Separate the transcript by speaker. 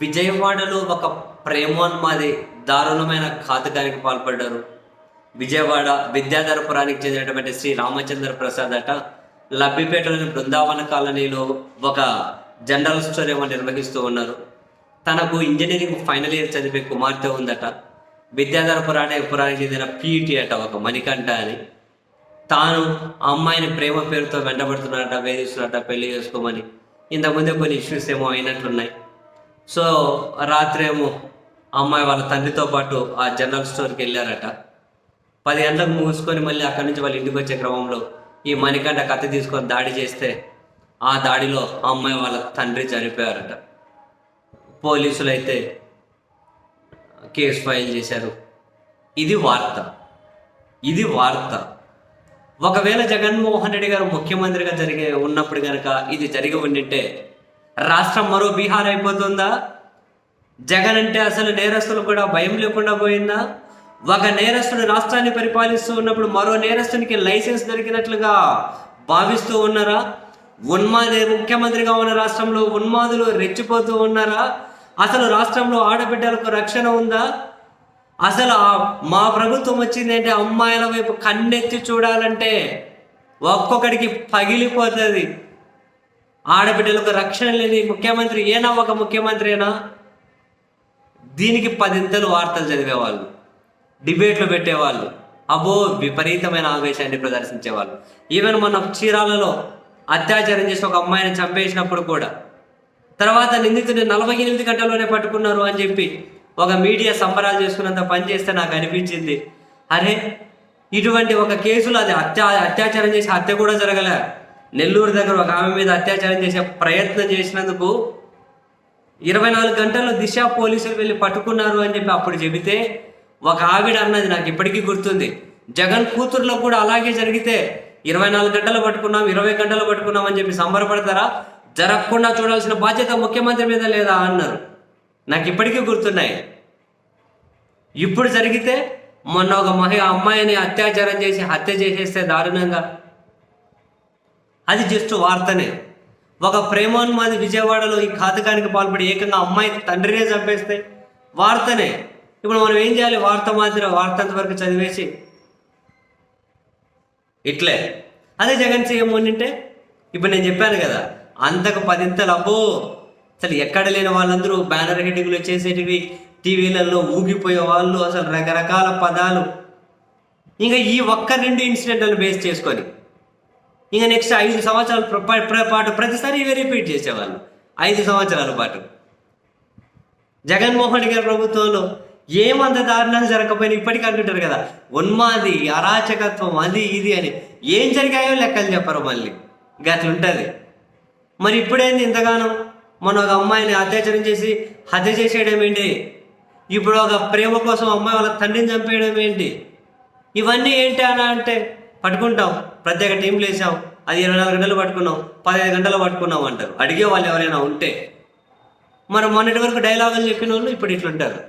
Speaker 1: విజయవాడలో ఒక ప్రేమోన్మాది దారుణమైన ఘాతకానికి పాల్పడ్డారు. విజయవాడ విద్యాధరపురానికి చెందినటువంటి శ్రీ రామచంద్ర ప్రసాద్ అట. లబ్బిపేటలోని బృందావన కాలనీలో ఒక జనరల్ స్టోర్ ఏమో నిర్వహిస్తూ ఉన్నారు. తనకు ఇంజనీరింగ్ ఫైనల్ ఇయర్ చదివే కుమార్తె ఉందట. విద్యాధరపురాణి పురానికి చెందిన పీఈటీ అట ఒక మణికంఠ అని. తాను అమ్మాయిని ప్రేమ పేరుతో వెంటబడుతున్నాడట వేధిస్తున్నట్ట పెళ్ళి చేసుకోమని. ఇంతకుముందే కొన్ని ఇష్యూస్ ఏమో అయినట్లున్నాయి సో రాత్రి ఏమో అమ్మాయి వాళ్ళ తండ్రితో పాటు ఆ జనరల్ స్టోర్కి వెళ్ళారట. పది గంటలకు మూసుకొని మళ్ళీ అక్కడి నుంచి వాళ్ళ ఇంటికి వచ్చే క్రమంలో ఈ మణికంట కత్తి తీసుకొని దాడి చేస్తే ఆ దాడిలో అమ్మాయి వాళ్ళ తండ్రి చనిపోయారట. పోలీసులు అయితే కేసు ఫైల్ చేశారు. ఇది వార్త. ఇది వార్త. ఒకవేళ జగన్మోహన్ రెడ్డి గారు ముఖ్యమంత్రిగా జరిగే ఉన్నప్పుడు కనుక ఇది జరిగి ఉండింటే రాష్ట్రం మరో బీహార్ అయిపోతుందా? జగన్ అంటే అసలు నేరస్తులు కూడా భయం లేకుండా పోయిందా? ఒక నేరస్తుడు రాష్ట్రాన్ని పరిపాలిస్తూ ఉన్నప్పుడు మరో నేరస్తునికి లైసెన్స్ దొరికినట్లుగా భావిస్తూ ఉన్నారా? ఉన్మాది ముఖ్యమంత్రిగా ఉన్న రాష్ట్రంలో ఉన్మాదులు రెచ్చిపోతూ ఉన్నారా? అసలు రాష్ట్రంలో ఆడబిడ్డలకు రక్షణ ఉందా? అసలు మా ప్రభుత్వం వచ్చిందంటే అమ్మాయిల వైపు కన్నెత్తి చూడాలంటే ఒక్కొక్కడికి పగిలిపోతుంది. ఆడబిడ్డలకు రక్షణ లేని ముఖ్యమంత్రి ఏనా ఒక ముఖ్యమంత్రినా? దీనికి పదింతలు వార్తలు చదివేవాళ్ళు డిబేట్లు పెట్టేవాళ్ళు అబో విపరీతమైన ఆవేశాన్ని ప్రదర్శించేవాళ్ళు. ఈవెన్ మన చీరాలలో అత్యాచారం చేసి ఒక అమ్మాయిని చంపేసినప్పుడు కూడా. తర్వాత నిందితుడిని నలభై ఎనిమిది గంటల్లోనే పట్టుకున్నారు అని చెప్పి ఒక మీడియా సంబరాలు చేసుకున్నంత పని చేస్తే నాకు అనిపించింది. అరే ఇటువంటి ఒక కేసులో అది అత్యా అత్యాచారం చేసి హత్య కూడా జరగలే. నెల్లూరు దగ్గర ఒక ఆమె మీద అత్యాచారం చేసే ప్రయత్నం చేసినందుకు ఇరవై నాలుగు గంటల్లో దిశ పోలీసులు వెళ్ళి పట్టుకున్నారు అని చెప్పి అప్పుడు చెబితే ఒక ఆవిడ అన్నది నాకు ఇప్పటికీ గుర్తుంది. జగన్ కూతురులో కూడా అలాగే జరిగితే ఇరవై నాలుగు గంటలు పట్టుకున్నాం ఇరవై గంటలు పట్టుకున్నాం అని చెప్పి సంబరపడతారా? జరగకుండా చూడాల్సిన బాధ్యత ముఖ్యమంత్రి మీద లేదా అన్నారు. నాకు ఇప్పటికీ గుర్తున్నాయి. ఇప్పుడు జరిగితే మొన్న ఒక మహి అమ్మాయిని అత్యాచారం చేసి హత్య చేసేస్తే దారుణంగా అది జస్ట్ వార్తనే. ఒక ప్రేమోన్మాది విజయవాడలో ఈ ఘాతకానికి పాల్పడి ఏకంగా అమ్మాయి తండ్రినే చంపేస్తే వార్తనే. ఇప్పుడు మనం ఏం చేయాలి? వార్త మాత్రం వార్త అంతవరకు చదివేసి ఇట్లే. అదే జగన్ సీఎం ఉండింటే ఇప్పుడు నేను చెప్పాను కదా అంతకు పదింతలు అబ్బో! అసలు ఎక్కడ లేని వాళ్ళందరూ బ్యానర్ హెడ్డింగ్లు చేసేటివి టీవీలలో ఊగిపోయే వాళ్ళు అసలు రకరకాల పదాలు. ఇంకా ఈ ఒక్క రెండు ఇన్సిడెంట్లను బేస్ చేసుకొని ఇంకా నెక్స్ట్ ఐదు సంవత్సరాల ప్ర- పాటు ప్రతిసారి ఇవే రిపీట్ చేసేవాళ్ళు. ఐదు సంవత్సరాల పాటు. జగన్మోహన్ గారి ప్రభుత్వంలో ఏమంత దారుణాలు జరగకపోయినా ఇప్పటికీ అంటుంటారు కదా ఉన్మాది అరాచకత్వం అది ఇది అని. ఏం జరిగాయో లెక్కలు చెప్పరు మళ్ళీ. ఇక అట్లుంటుంది మరి ఇప్పుడేంది ఇంతగానో? మొన్న ఒక అమ్మాయిని అత్యాచారం చేసి హత్య చేసేయడం ఏంటి? ఇప్పుడు ఒక ప్రేమ కోసం అమ్మాయి వాళ్ళ తండ్రిని చంపేయడం ఏంటి? ఇవన్నీ ఏంటి అని అంటే పట్టుకుంటాం. ప్రత్యేక టీంలు వేసాం. అది ఇరవై నాలుగు గంటలు పట్టుకున్నాం. పదిహేను గంటలు పట్టుకున్నాం అంటారు. అడిగే వాళ్ళు ఎవరైనా ఉంటే. మరి మొన్నటి వరకు డైలాగులు చెప్పిన వాళ్ళు ఇప్పుడు ఇట్లుంటారు.